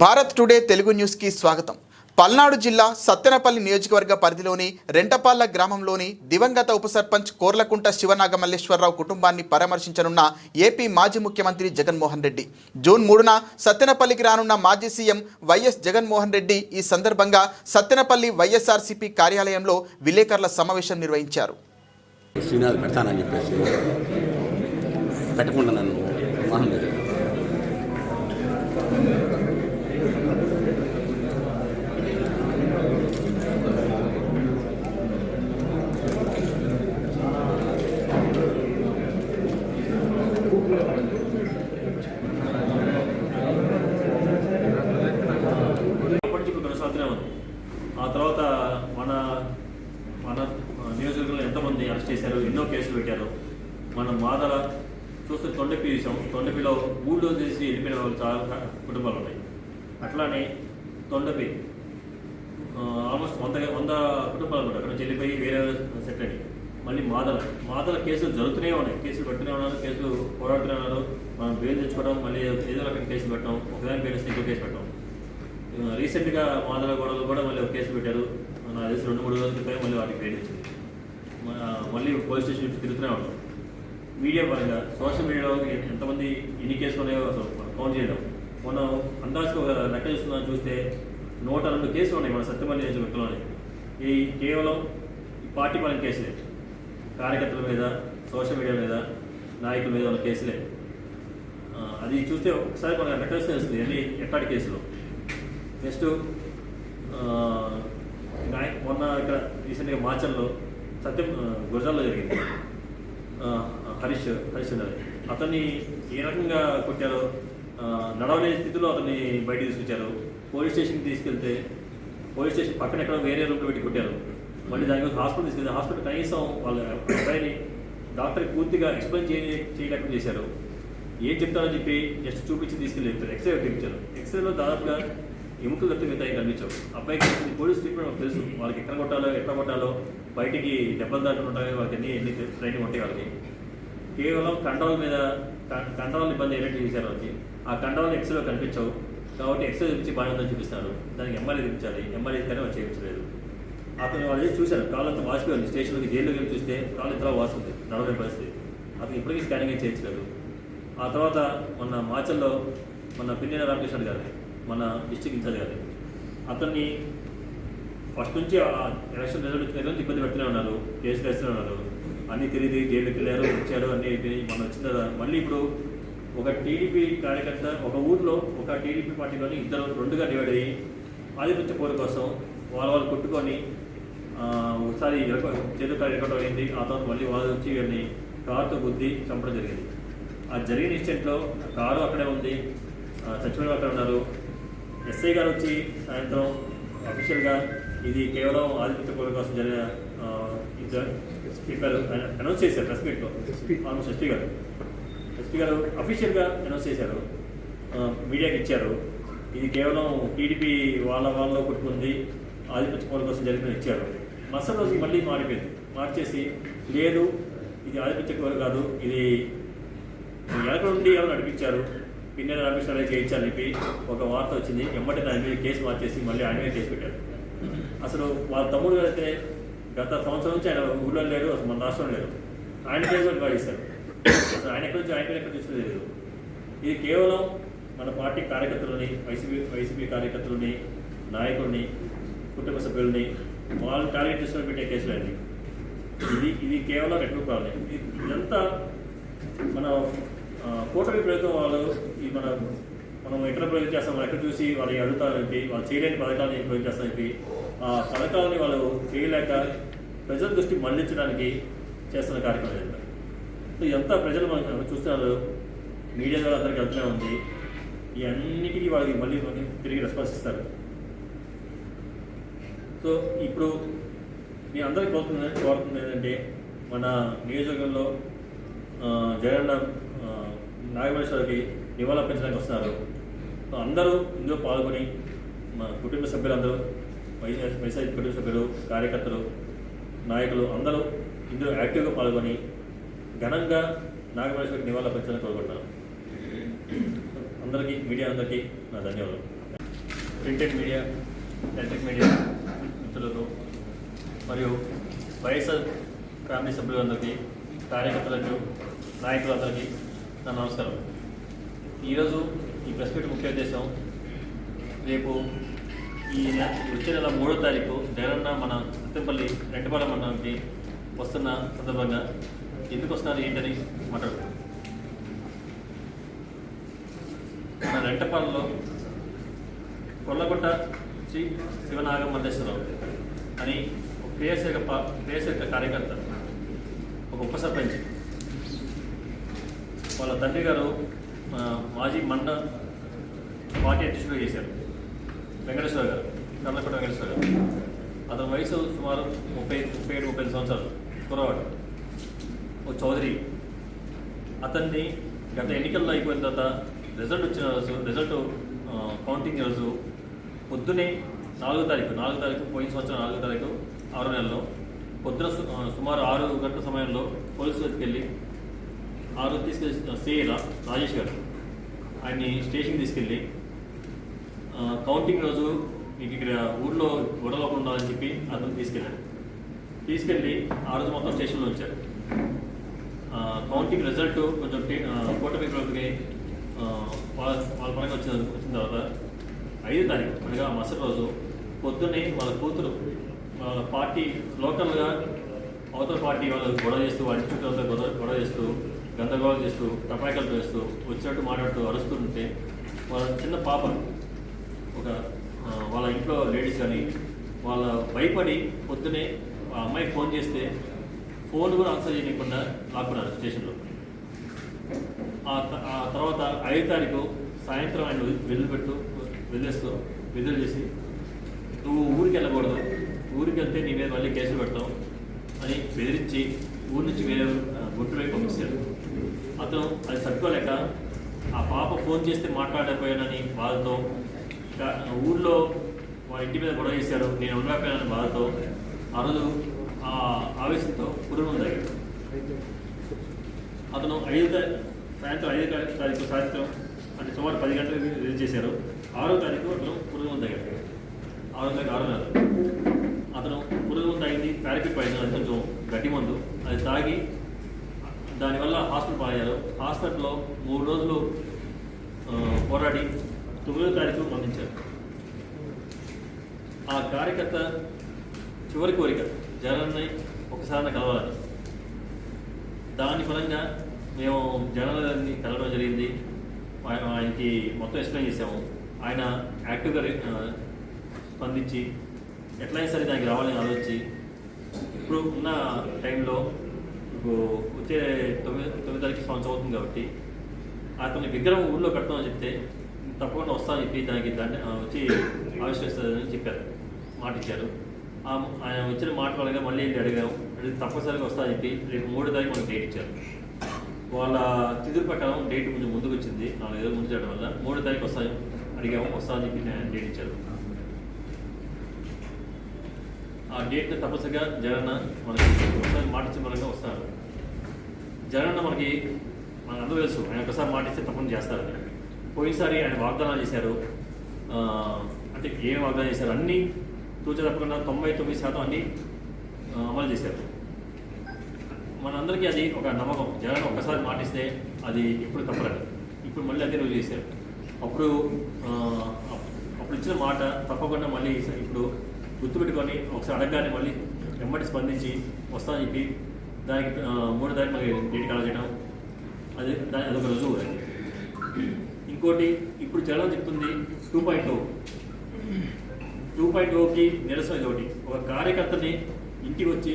Bharat today Telugu న్యూస్కి స్వాగతం. పల్నాడు జిల్లా సత్తెనపల్లి నియోజకవర్గ పరిధిలోని రెంటపాళ్ళ గ్రామంలోని దివంగత ఉప సర్పంచ్ కోర్లకుంట శివనాగమల్లేశ్వరరావు కుటుంబాన్ని పరామర్శించనున్న ఏపీ మాజీ ముఖ్యమంత్రి జగన్మోహన్ రెడ్డి. జూన్ మూడున సత్తెనపల్లికి రానున్న మాజీ సీఎం వైఎస్ జగన్మోహన్ రెడ్డి ఈ సందర్భంగా సత్తెనపల్లి వైఎస్ఆర్సీపీ కార్యాలయంలో విలేకరుల సమావేశం నిర్వహించారు. శ్రీనాథ్ పెడతానని చెప్పేసి పెట్టకుండా నన్ను మోహన్ రెడ్డి అప్పటి నుంచి ఇప్పుడు కొనసాగుతూనే ఉంది ఆ తర్వాత మన మన నియోజకవర్గంలో ఎంతమంది అరెస్ట్ చేశారు ఎన్నో కేసులు పెట్టారు. మనం మాదల చూస్తే తొండపి చూసాం. తొండపిలో ఊళ్ళో చేసి వెళ్ళిపోయిన వాళ్ళు చాలా కుటుంబాలు ఉన్నాయి. అట్లానే తొండపి ఆల్మోస్ట్ వంద వంద కుటుంబాలు ఉన్నాయి అక్కడ వెళ్ళిపోయి వేరే సెట్ అయ్యి. మళ్ళీ మాదల మాదల కేసులు జరుగుతూనే ఉన్నాయి. కేసులు పెడుతూనే ఉన్నారు కేసులు పోరాడుతూనే ఉన్నారు. మనం బెయిల్ తెచ్చుకోవడం మళ్ళీ ఏదో రకం కేసులు పెట్టడం ఒకదాని పేరు ఇంకో కేసు పెట్టడం. రీసెంట్గా మాదల గొడవలు కూడా మళ్ళీ ఒక కేసు పెట్టారు. మన తెలిసి రెండు మూడు రోజుల క్రితమే మళ్ళీ వాటికి పేరు ఇచ్చింది మళ్ళీ పోలీస్ స్టేషన్ నుంచి తిరుగుతూనే ఉంటాం మీడియా పరంగా సోషల్ మీడియాలో ఎంతమంది ఎన్ని కేసులు ఉన్నాయో అసలు కౌంట్ చేయడం మనం అందాజుగా ఒక లెక్క చూస్తున్నాం చూస్తే నూట రెండు కేసులు ఉన్నాయి మన సత్యమల్లి నియోజకవర్గంలోనే. ఈ కేవలం పార్టీ పరం కేసులే. కార్యకర్తల మీద సోషల్ మీడియా మీద నాయకుల మీద ఉన్న కేసులే. అది చూస్తే ఒకసారి మనకు లెక్క చూస్తే తెలుస్తుంది ఎన్ని ఎక్కడి కేసులు. నెక్స్ట్ నాయ మొన్న ఇక్కడ రీసెంట్గా మాచల్లో సత్యం గుజరాల్లో జరిగింది. హరీష్ హరీష్ ఉన్నది అతన్ని ఏ రకంగా కొట్టారో నడవలేని స్థితిలో అతన్ని బయట తీసుకొచ్చారు. పోలీస్ స్టేషన్కి తీసుకెళ్తే పోలీస్ స్టేషన్ పక్కన ఎక్కడో వేరే రూమ్లో పెట్టి కొట్టారు. మళ్ళీ దానికోసం హాస్పిటల్ తీసుకెళ్తే హాస్పిటల్ కనీసం వాళ్ళ అబ్బాయిని డాక్టర్కి పూర్తిగా ఎక్స్ప్లెయిన్ చేయ చేయలేకుండా చేశారు. ఏం చెప్తారని చెప్పి జస్ట్ చూపించి తీసుకెళ్ళి చెప్తారు ఎక్స్రే తెప్పించారు ఎక్స్రేలో దాదాపుగా ఎముకలు తప్పి మిగతా కనిపించవు. అబ్బాయికి వచ్చింది పోలీస్ ట్రీట్మెంట్ తెలుసు. వాళ్ళకి ఎక్కడ కొట్టాలో ఎట్లా కొట్టాలో బయటికి దెబ్బలు దాటుకుంటా ఉంటాయి వాళ్ళకి అన్ని ఎన్ని ట్రైనింగ్ ఉంటాయి వాళ్ళకి. కేవలం కండవాల మీద కం- కండవాల ఇబ్బంది ఏంటంటే చూశారు వాళ్ళకి. ఆ కండవాలు ఎక్స్రేలో కనిపించవు. కాబట్టి ఎక్స్రే చూపించి బాగా ఉందని చూపిస్తారు దానికి ఎంఆర్ఐ చూపించాలి ఎంఆర్ఐ కానీ వాళ్ళు చేయించలేదు. అతను వాళ్ళు చూశారు. చూశారు కాళ్ళంతా వాసిపోయింది స్టేషన్లోకి జైల్లోకి వెళ్ళి చూస్తే కాళ్ళు ఇంతలో వాసింది. నడవలేని పరిస్థితి. అతను ఇప్పటికీ స్కానింగ్ చేయించలేదు. ఆ తర్వాత మొన్న మాచల్లో మన పిన్నెల రామకృష్ణ గారు మన డిస్టిక్ ఇన్ఛార్జ్ గారు. అతన్ని ఫస్ట్ నుంచి ఎలక్షన్ రిజల్ట్ వచ్చిన నుంచి ఇబ్బంది పెడుతూనే ఉన్నారు కేసులు వేస్తూనే ఉన్నారు. అన్ని తిరిగి జైలుకి వెళ్ళారు వచ్చారు అన్ని మనం మన వచ్చిన మళ్ళీ ఇప్పుడు ఒక టీడీపీ కార్యకర్త ఒక ఊర్లో ఒక టీడీపీ పార్టీలోని ఇద్దరు రెండుగా డివైడ్ అయ్యి ఆధిపత్య పోరు కోసం వాళ్ళ వాళ్ళు కొట్టుకొని ఒకసారి ఇరక చేతులు కారు అయింది ఆ తర్వాత మళ్ళీ వాళ్ళు వచ్చి వీళ్ళని కారుతో గుద్ది చంపడం జరిగింది. ఆ జరిగిన ఇన్సిడెంట్లో కారు అక్కడే ఉంది సచివాలయం అక్కడ ఉన్నారు. ఎస్ఐ గారు వచ్చి సాయంత్రం అఫీషియల్గా ఇది కేవలం ఆదిత్య పోల కోసం జరిగిన స్పీకర్ అనౌన్స్ చేశారు ప్రెస్ మీట్లో ఆల్మోస్ట్ ఎస్పీ గారు. ఎస్పీ గారు అఫీషియల్గా అనౌన్స్ చేశారు. మీడియాకి ఇచ్చారు. ఇది కేవలం టీడీపీ వాళ్ళ వాళ్ళలో కొట్టుకుంది ఆధిపత్య పోల కోసం జరిగిన ఇచ్చారు. మరుసటి రోజు మళ్ళీ మారిపోయింది. మార్చేసి లేదు ఇది ఆధిపత్య పోరు కాదు ఇది ఎక్కడ నుండి ఎవరు నడిపించారు? పిన్నెల రామేశ్వరరావు చేయించాలని చెప్పి ఒక వార్త వచ్చింది. ఎమ్మటి దాని మీద కేసు మార్చేసి మళ్ళీ ఆయన మీద కేసు పెట్టారు. అసలు వాళ్ళ తమ్ముడు అయితే గత సంవత్సరం నుంచి ఆయన ఊళ్ళో లేడు అసలు మన రాష్ట్రంలో లేడు ఆయన కేసు భావిస్తారు అసలు ఆయన ఎక్కడి నుంచి ఆయన పేరు ఎక్కడ చూస్తుంది లేదు ఇది కేవలం మన పార్టీ కార్యకర్తలని వైసీపీ వైసీపీ కార్యకర్తలని నాయకుల్ని కుటుంబ సభ్యుల్ని వాళ్ళు టార్గెట్ చేసుకొని పెట్టే కేసులు అండి. ఇది ఇది కేవలం రెట్లు ప్రాబ్లం ఇది ఇదంతా మన కూటమి ప్రభుత్వం వాళ్ళు ఈ మన మనం ఎక్కడ ప్రయోజనం చేస్తాం? మనం ఎక్కడ చూసి వాళ్ళకి అడుగుతారంటే వాళ్ళు చేయలేని పథకాలని ప్రయోగం చేస్తామని ఆ పథకాలని వాళ్ళు చేయలేక ప్రజల దృష్టి మళ్ళించడానికి చేస్తున్న కార్యక్రమం ఏంటంటే సో ఎంత ప్రజలు మనం చూస్తున్నారు మీడియా ద్వారా అందరికీ వెళ్తూనే ఉంది. ఇవన్నిటికీ వాళ్ళకి మళ్ళీ మనకి తిరిగి రెస్పాన్స్ ఇస్తారు. సో ఇప్పుడు మీ అందరికి కోరుతుంది కోరుతుంది ఏంటంటే మన నియోజకవర్గంలో జగన్ నాగమేశ్వరకి నివాళులర్పించడానికి వస్తున్నారు. అందరూ ఇందులో పాల్గొని మా కుటుంబ సభ్యులందరూ వైఎస్ వైఎస్ఆర్ కుటుంబ సభ్యులు కార్యకర్తలు నాయకులు అందరూ ఇందులో యాక్టివ్గా పాల్గొని ఘనంగా నాగమేశ్వరికి నివాళులర్పించాలని కోరుకుంటున్నాను అందరికీ మీడియా అందరికీ నా ధన్యవాదాలు. ప్రింటెడ్ మీడియా ఎలక్ట్రిక్ మీడియా మిత్రులకు మరియు వైఎస్ఆర్ ఫ్యామిలీ సభ్యులందరికీ కార్యకర్తలకు నాయకులందరికీ నా నమస్కారం. ఈరోజు ఈ ప్రెస్ మీట్ ముఖ్య ఉద్దేశం రేపు ఈ నెల వచ్చే నెల మూడో తారీఖు జగనన్న మన సత్యంపల్లి రెంటపాలెం మండలానికి వస్తున్న సందర్భంగా ఎందుకు వస్తున్నారు ఏంటని మాట్లాడుతున్నాం మన రెంటపాలలో కొల్లగొట్ట శ్రీ శివనాగ మల్లేశ్వరరావు అని ఒక క్రియాశీలక పా క్రియాశీలక కార్యకర్త ఒక ఉప సర్పంచ్ వాళ్ళ తండ్రి గారు మాజీ మండ పార్టీ అధ్యక్షుడిగా చేశారు. వెంకటేశ్వర గారు కర్ణకొండ వెంకటేశ్వర గారు. అతని వయసు సుమారు ముప్పై ముప్పై ఏడు ముప్పై సంవత్సరాలు. కురవాడు ఓ చౌదరి. అతన్ని గత ఎన్నికల్లో అయిపోయిన తర్వాత రిజల్ట్ వచ్చిన రోజు రిజల్ట్ కౌంటింగ్ రోజు పొద్దునే నాలుగో తారీఖు నాలుగో తారీఖు పోయిన సంవత్సరం నాలుగో తారీఖు ఆరో నెలలో పొద్దున సు- సుమారు ఆరు గంటల సమయంలో పోలీసులు వెళ్ళి ఆరు తీసుకెళ్ళి సిఐ రాజేష్ గారు. ఆయన్ని స్టేషన్కి తీసుకెళ్ళి కౌంటింగ్ రోజు మీకు ఇక్కడ ఊర్లో గొడవలకు ఉండాలని చెప్పి అతను తీసుకెళ్ళాడు. తీసుకెళ్ళి ఆ రోజు మొత్తం స్టేషన్లో వచ్చారు కౌంటింగ్ రిజల్ట్ కొంచెం కూటమి ప్రభుత్వకి వాళ్ళ వాళ్ళ పరంగా వచ్చిన వచ్చిన తర్వాత ఐదు తారీఖు అనగా మరుసటి రోజు పొద్దున్నే వాళ్ళ కూతురు వాళ్ళ పార్టీ లోకల్గా అవతల పార్టీ వాళ్ళు గొడవ చేస్తూ వాళ్ళ చుట్టూ గొడవ గొడవ చేస్తూ గందరగోళం చేస్తూ టపాకాయలు వేస్తూ వచ్చినట్టు మాట్లాడుతూ అరుస్తుంటే వాళ్ళ చిన్న పాప ఒక వాళ్ళ ఇంట్లో లేడీస్ కానీ వాళ్ళ భయపడి పొద్దునే ఆ అమ్మాయికి ఫోన్ చేస్తే ఫోన్ కూడా ఆన్సర్ చేయకుండా లాక్కున్నారు స్టేషన్లో. ఆ తర్వాత ఐదు తారీఖు సాయంత్రం ఆయన వెళ్ళిపెట్టు వెళ్ళేస్తూ విడుదల చేసి నువ్వు ఊరికి వెళ్ళకూడదు ఊరికి వెళ్తే నీ మీద మళ్ళీ కేసులు పెడతాం అని బెదిరించి ఊరి నుంచి వేరే ఆ, గుంటూరు వైపు పంపించారు అతను అది తట్టుకోలేక ఆ పాప ఫోన్ చేస్తే మాట్లాడకపోయానని బాధతో ఊళ్ళో వాళ్ళ ఇంటి మీద గొడవ చేశారు. నేను ఉండకపోయానని బాధతో ఆ రోజు ఆ ఆవేశంతో పురుగు తాగాడు అతను ఐదు తా- సాయంత్రం ఐదు తారీఖు తారీఖు సాయంత్రం అంటే సుమారు పది గంటలకు రిలీజ్ చేశారు. ఆరో తారీఖు అతను పురుగు తాగాడు ఆరో తారీఖు ఆరో నెల. అతను పురుగు తాగింది థెరపీ పైన అది కొంచెం గట్టి మందు. అది తాగి దానివల్ల హాస్పిటల్ పాలయ్యారు హాస్పిటల్లో మూడు రోజులు పోరాడి తొమ్మిదో తారీఖు మరణించారు. ఆ కార్యకర్త చివరి కోరిక జగన్ని ఒకసారి కలవాలని దాని పరంగా మేము జగన్ని కలవడం జరిగింది. ఆయన ఆయనకి మొత్తం ఎక్స్ప్లెయిన్ చేసాము ఆయన యాక్టివ్గా స్పందించి ఎట్లయినా సరే దానికి రావాలని ఆలోచించి ఇప్పుడు ఉన్న టైంలో ఇప్పుడు వచ్చే తొమ్మిది తొమ్మిది తారీఖు సంవత్సరం అవుతుంది కాబట్టి అతని విగ్రహం ఊళ్ళో కడతామని చెప్తే తప్పకుండా వస్తాను చెప్పి దానికి దాన్ని వచ్చి ఆవిష్కరిస్తారని చెప్పారు. మాట ఇచ్చారు ఆయన వచ్చిన మాట వల్ల మళ్ళీ అడిగాము. అంటే తప్పనిసరిగా వస్తాను చెప్పి రేపు మూడో తారీఖు మనకు డేట్ ఇచ్చారు. వాళ్ళ తిదురు ప్రకారం డేట్ కొంచెం ముందుకు వచ్చింది. నాలుగు ఐదు ముందు చేయడం వల్ల మూడో తారీఖు వస్తాయి. అడిగాము వస్తామని చెప్పి డేట్ ఇచ్చారు. ఆ డేట్ తప్పనిసరిగా జగన్ మనకి ఒకసారి మాట ఇచ్చిన పరంగా వస్తారు. జగన్న మనకి మనకు అందరూ తెలుసు. ఆయన ఒకసారి మాటిస్తే తప్పని చేస్తారు. చేస్తారని పోయినసారి ఆయన వాగ్దానాలు చేశారు. అంటే ఏం వాగ్దానం చేశారు? అన్నీ తూచ తప్పకుండా తొంభై తొమ్మిది శాతం అన్నీ అమలు చేశారు. మనందరికీ అది ఒక నమ్మకం. జగన్ ఒకసారి మాటిస్తే అది ఎప్పుడు తప్పలేదు. ఇప్పుడు మళ్ళీ అదే రోజు చేశారు. అప్పుడు అప్పుడు ఇచ్చిన మాట తప్పకుండా మళ్ళీ ఇప్పుడు గుర్తుపెట్టుకొని ఒకసారి అడగగానే మళ్ళీ వెంబడి స్పందించి వస్తానని చెప్పి దానికి మూడో దానికి మనకి డేట్ కాల్ చేయడం అది దాని అదొక రుజువు ఇంకోటి ఇప్పుడు చదవడం చెప్తుంది టూ పాయింట్ టూ పాయింట్ ఓకి నిరసన ఒకటి. ఒక కార్యకర్తని ఇంటికి వచ్చి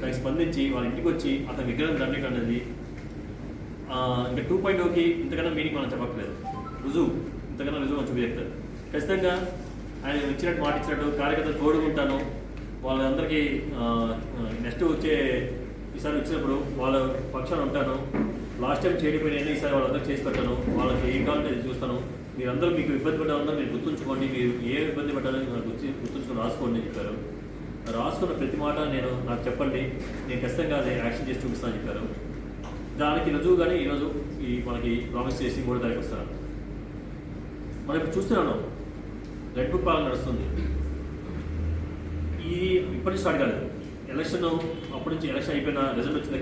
దానికి స్పందించి వాళ్ళ ఇంటికి వచ్చి అతని విగ్రహం దండటం అనేది ఇంకా టూ పాయింట్ ఓకి ఇంతకన్నా మీనింగ్ మనం చెప్పట్లేదు రుజువు. ఇంతకన్నా రుజువు మనం చూపిస్తారు ఖచ్చితంగా ఆయన ఇచ్చినట్టు మాట ఇచ్చినట్టు కార్యకర్తలు తోడుకుంటాను వాళ్ళందరికీ నెక్స్ట్ వచ్చే ఈసారి వచ్చినప్పుడు వాళ్ళ పక్షాన ఉంటాను. లాస్ట్ టైం చేయకపోయినా ఈసారి వాళ్ళందరూ చేసి పెట్టాను. వాళ్ళకి ఏం కావాలంటే అది చూస్తాను. మీరందరూ మీకు ఇబ్బంది పడ్డారన్నా మీరు గుర్తుంచుకోండి. మీరు ఏ ఇబ్బంది పడ్డారో నాకు గుర్తి గుర్తుంచుకొని రాసుకోండి అని చెప్పారు. రాసుకున్న ప్రతి మాట నేను నాకు చెప్పండి. నేను ఖచ్చితంగా అది యాక్షన్ చేసి చూపిస్తాను చెప్పారు. దానికి రుజువుగానే ఈరోజు ఈ మనకి ప్రామిస్ చేసి మూడో తారీఖు వస్తారు మనం ఇప్పుడు చూస్తున్నాను. రెడ్ బుక్ పాలన నడుస్తుంది. ఇది ఇప్పటి స్టార్ట్ కాలేదు. ఎలక్షన్ అప్పటి నుంచి ఎలక్షన్ అయిపోయిన రిజల్ట్ వచ్చిన